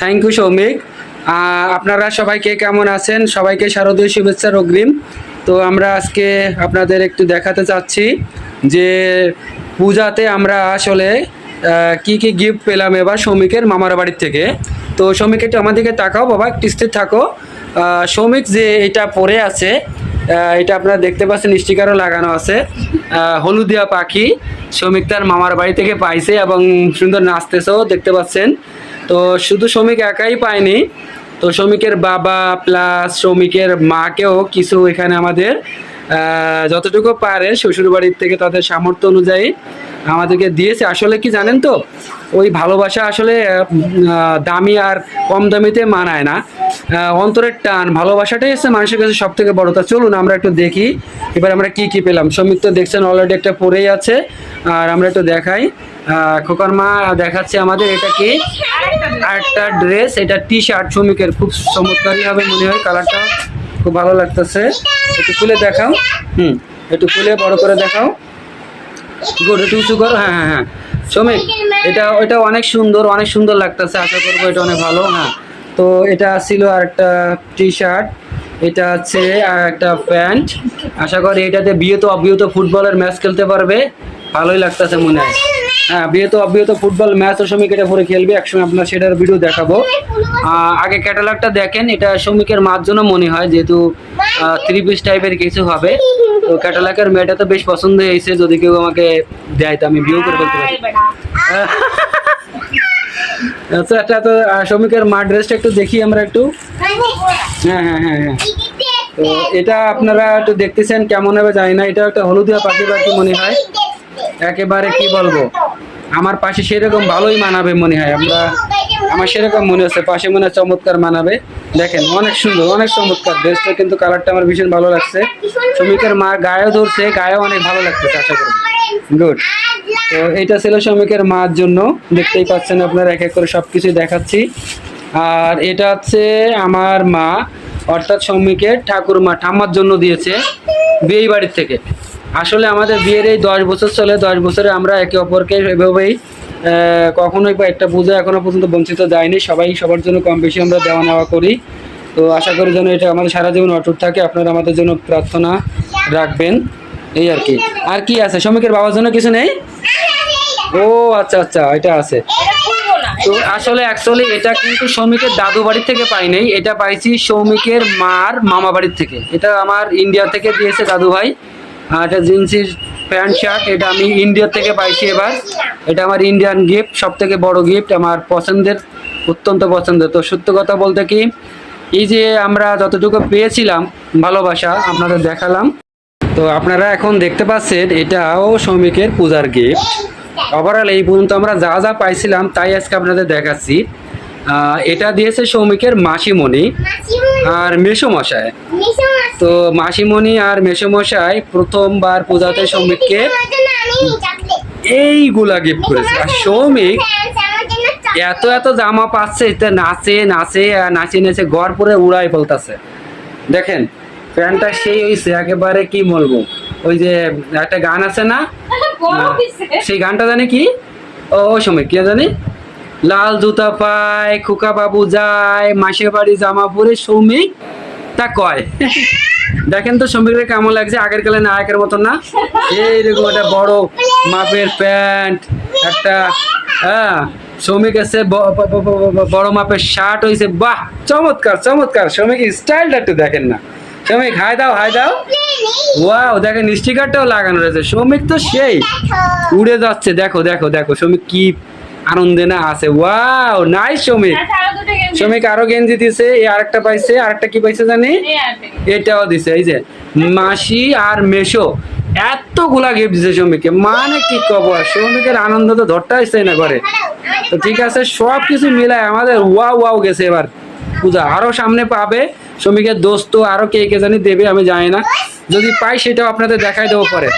Thank you Soumik আপনারা সবাইকে কেমন আছেন? সবাইকে শারদীয় শুভেচ্ছা, অগ্রিম। তো আমরা আজকে আপনাদের একটু দেখাতে চাচ্ছি যে পূজাতে আমরা আসলে কি কি গিফট পেলাম এবার সৌমিকের মামার বাড়ির থেকে। তো সৌমিক, একটু আমাদেরকে তাকাও বাবা, একটু স্থির থাকো। সৌমিক যে এটা পরে আছে এটা আপনারা দেখতে পাচ্ছেন স্টিকারও লাগানো আছে। হলুদিয়া পাখি, শ্রমিক তার মামার বাড়ি থেকে পাইছে এবং সুন্দর নাচতেছেও দেখতে পাচ্ছেন। তো শুধু শ্রমিক একাই পায়নি, তো শ্রমিকের বাবা প্লাস শ্রমিকের মাকেও কিছু এখানে আমাদের যতটুকু পারে শ্বশুরবাড়ির থেকে তাদের সামর্থ্য অনুযায়ী আমাদেরকে দিয়েছে। আসলে কি জানেন তো, ওই ভালোবাসা আসলে দামি আর কম দামিতে মানায় না। অন্তরের টান, ভালোবাসাটাই হচ্ছে মানুষের কাছে সব থেকে বড়। তা চলুন আমরা একটু দেখি, এবার আমরা কি কি পেলাম। শ্রমিক তো দেখছেন অলরেডি একটা পরেই আছে, আর আমরা একটু দেখাই। খোকার মা দেখাচ্ছে আমাদের, এটা কি? একটা ড্রেস এটা টি শার্ট শ্রমিকের খুব চমৎকারই হবে মনে হয় কালারটা খুব ভালো লাগতেছে। একটু খুলে দেখাও। হুম, একটু খুলে বড় করে দেখাও। গুড একটু করো হ্যাঁ হ্যাঁ হ্যাঁ। শ্রমিক এটা এটা অনেক সুন্দর অনেক সুন্দর লাগতেছে। আশা করব এটা অনেক ভালো হ্যাঁ তো এটা ছিল আর একটা টি শার্ট এটা আছে আর একটা প্যান্ট। আশা করি এটাতে বিয়ে তো অবিহত ফুটবলের ম্যাচ খেলতে পারবে। ভালোই লাগতেছে মনে হয়। হ্যাঁ বিয়ে তো অবিহত ফুটবল ম্যাচ শ্রমিক এটা পরে খেলবে। একসময় আপনার সেটার ভিডিও দেখাবো। আগে ক্যাটালগটা দেখেন এটা শ্রমিকের মার জন্য মনে হয় যেহেতু থ্রি পিস টাইপের কিছু হবে। তো ক্যাটালগের মেয়েটা তো বেশ পছন্দ হয়েছে যদি কেউ আমাকে দেয় তো আমি বিয়ে করে ফেলতে পারি। আচ্ছা একটা তো শ্রমিকের মা ড্রেসটা একটু দেখি আমরা একটু। হ্যাঁ হ্যাঁ হ্যাঁ হ্যাঁ। তো এটা আপনারা একটু দেখতেছেন কেমন হবে জানি না। এটা একটা হলুদিয়া পাখি পাখি মনে হয়। একেবারে কি বলব? আমার পাশে সেরকম ভালোই মানাবে মনে হয়। আমরা আমার সেরকম মনে হচ্ছে, পাশে মনে চমৎকার মানাবে। দেখেন, অনেক সুন্দর, অনেক চমৎকার ড্রেসটা কিন্তু কালারটা আমার ভীষণ ভালো লাগছে। শ্রমিকের মা গায়েও ধরছে, গায়েও অনেক ভালো লাগতেছে আশা করি। গুড তো এইটা ছিল শ্রমিকের মার জন্য। দেখতেই পাচ্ছেন আপনারা, এক এক করে সব কিছুই দেখাচ্ছি। আর এটা হচ্ছে আমার মা, অর্থাৎ শ্রমিকের ঠাকুর মা ঠাম্মার জন্য দিয়েছে বিয়ে বাড়ির থেকে। আসলে আমাদের বিয়ের এই দশ বছর চলে, দশ বছরে আমরা একে অপরকে এভাবেই কখনোই বা একটা পুজো এখনও পর্যন্ত বঞ্চিত যায়নি সবাই সবার জন্য কম বেশি আমরা দেওয়া নেওয়া করি। তো আশা করি যেন এটা আমাদের সারা জীবন অটুট থাকে। আপনারা আমাদের জন্য প্রার্থনা রাখবেন। এই আর কি। আর কি আছে? শ্রমিকের বাবার জন্য কিছু নেই? ও আচ্ছা আচ্ছা এটা আছে। তো আসলে অ্যাকচুয়ালি এটা কিন্তু সৌমিকের দাদু বাড়ির থেকে পাই নাই। এটা পাইছি সৌমিকের মার মামা বাড়ির থেকে। এটা আমার ইন্ডিয়া থেকে দিয়েছে দাদু ভাই এটা জিন্সের প্যান্ট, শার্ট, এটা আমি ইন্ডিয়া থেকে পাইছি এবার। এটা আমার ইন্ডিয়ান গিফট সব থেকে বড় গিফট আমার পছন্দের, অত্যন্ত পছন্দের। তো সত্য কথা বলতে কি, এই যে আমরা যতটুকু পেয়েছিলাম ভালোবাসা আপনাদের দেখালাম। তো আপনারা এখন দেখতে পাচ্ছেন, এটাও শ্রমিকের পূজার গিফট ওভারঅল এই পর্যন্ত আমরা যা যা পাইছিলাম, তাই আজকে আপনাদের দেখাচ্ছি। এটা দিয়েছে সৌমিকের মাসিমণি আর মেসোমশাই। তো মাসিমণি আর মেসোমশাই প্রথমবার পূজাতে সৌমিককে এইগুলা গিফট করেছে। আর সৌমিক এত এত জামা পাচ্ছে এটা নাচে নাচে আর নাচে নাচে ঘর পরে উড়াই ফেলতেছে। দেখেন প্যান্টটা সেই হয়েছে একেবারে কি বলব? ওই যে একটা গান আছে না? সেই গানটা জানি কি? ও ও সময় কি জানি? লাল জুতা পায়, খুকা বাবু যায়, মাসের বাড়ি জামা পরে সৌমিক তা কয়। দেখেন তো সৌমিকের কেমন লাগছে, আগের কালে নায়কের মতন না? এইরকম একটা বড় মাপের প্যান্ট, একটা হ্যাঁ শ্রমিক আছে বড় মাপের শার্ট হয়েছে বাহ, চমৎকার চমৎকার। শ্রমিক স্টাইলটা একটু দেখেন না। শ্রমিক হাই দাও হাই দাও। ওয়াও দেখেন স্টিকারটাও লাগানো রয়েছে। শ্রমিক তো সেই, উড়ে যাচ্ছে। দেখো দেখো দেখো শ্রমিক কি আনন্দে না আছে। ওয়াও নাই শ্রমিক শ্রমিক আরও গেঞ্জি। দিছে। এই আরেকটা পাইছে। আরেকটা কি পাইছে জানি? এটাও দিছে। এই যে মাসি আর মেশো। এতগুলা গিফট দিছে শ্রমিককে মানে কি কব আর? শ্রমিকের আনন্দ তো ধরতে আসছে না ঘরে। তো ঠিক আছে সব কিছু মিলায় আমাদের ওয়াও ওয়াও গেছে এবার। পূজা আরও সামনে পাবে। শ্রমিকের দোস্ত আরও কে কে জানি দেবে আমি জানি না। যদি পাই সেটাও আপনাদের দেখাই দেবো পরে।